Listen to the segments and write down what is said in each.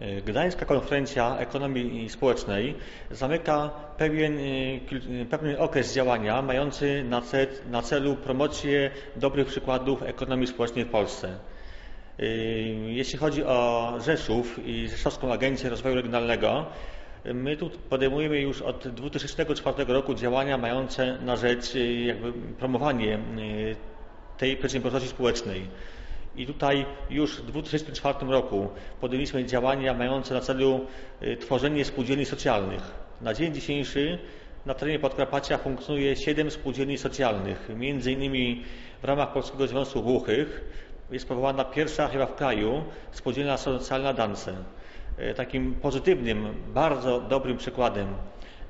Gdańska Konferencja Ekonomii Społecznej zamyka pewien, y, pewien okres działania mający na, cel, na celu promocję dobrych przykładów ekonomii społecznej w Polsce. Y, jeśli chodzi o Rzeszów i Rzeszowską Agencję Rozwoju Regionalnego, my tu podejmujemy już od 2004 roku działania mające na rzecz jakby promowanie tej przedsiębiorczości społecznej. I tutaj już w 2004 roku podjęliśmy działania mające na celu y, tworzenie spółdzielni socjalnych. Na dzień dzisiejszy na terenie Podkarpacia funkcjonuje 7 spółdzielni socjalnych. Między innymi w ramach Polskiego Związku Głuchych jest powołana pierwsza chyba w kraju spółdzielnia socjalna Dance. Y, takim pozytywnym, bardzo dobrym przykładem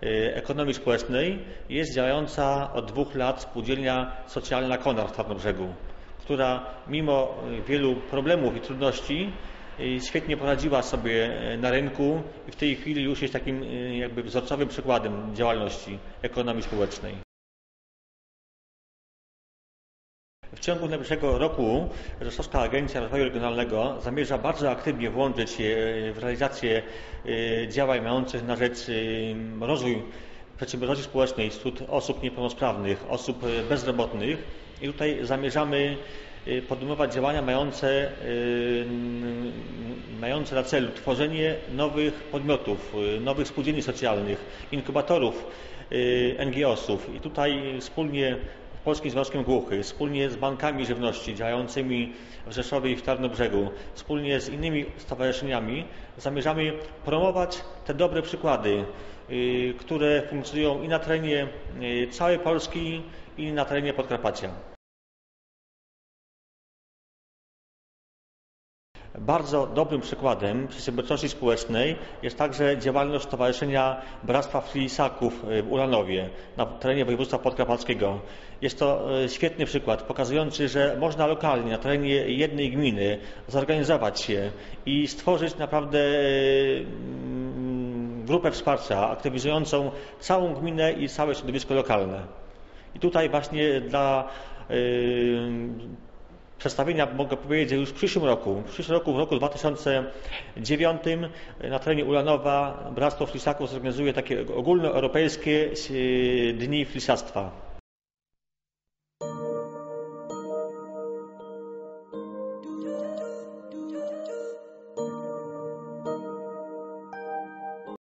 y, ekonomii społecznej jest działająca od dwóch lat spółdzielnia socjalna Konar w Tarnobrzegu która mimo y, wielu problemów i trudności y, świetnie poradziła sobie y, na rynku i w tej chwili już jest takim jakby wzorcowym przykładem działalności ekonomii społecznej. W ciągu najbliższego roku Rzeszowska Agencja Rozwoju Regionalnego zamierza bardzo aktywnie włączyć się w realizację działań mających na rzecz rozwój przedsiębiorczości społecznej wśród osób niepełnosprawnych, osób bezrobotnych. I tutaj zamierzamy y, podejmować działania mające, y, mające na celu tworzenie nowych podmiotów, nowych spółdzielni socjalnych, inkubatorów NGO-sów i tutaj wspólnie Polskim Związkiem Głuchych, wspólnie z bankami żywności działającymi w Rzeszowie i w Tarnobrzegu, wspólnie z innymi stowarzyszeniami zamierzamy promować te dobre przykłady, które funkcjonują i na terenie całej Polski, i na terenie Podkarpacia. Bardzo dobrym przykładem przedsiębiorczości społecznej jest także działalność Stowarzyszenia Bractwa Flisaków w Ulanowie na terenie województwa podkarpackiego. Jest to e, świetny przykład pokazujący, że można lokalnie na terenie jednej gminy zorganizować się i stworzyć naprawdę mm, grupę wsparcia aktywizującą całą gminę i całe środowisko lokalne. I tutaj właśnie dla przedstawienia mogę powiedzieć, że już w przyszłym roku, w przyszłym roku, w roku 2009 na terenie Ulanowa Bractwo Flisaków zorganizuje takie ogólnoeuropejskie yy, dni flisactwa.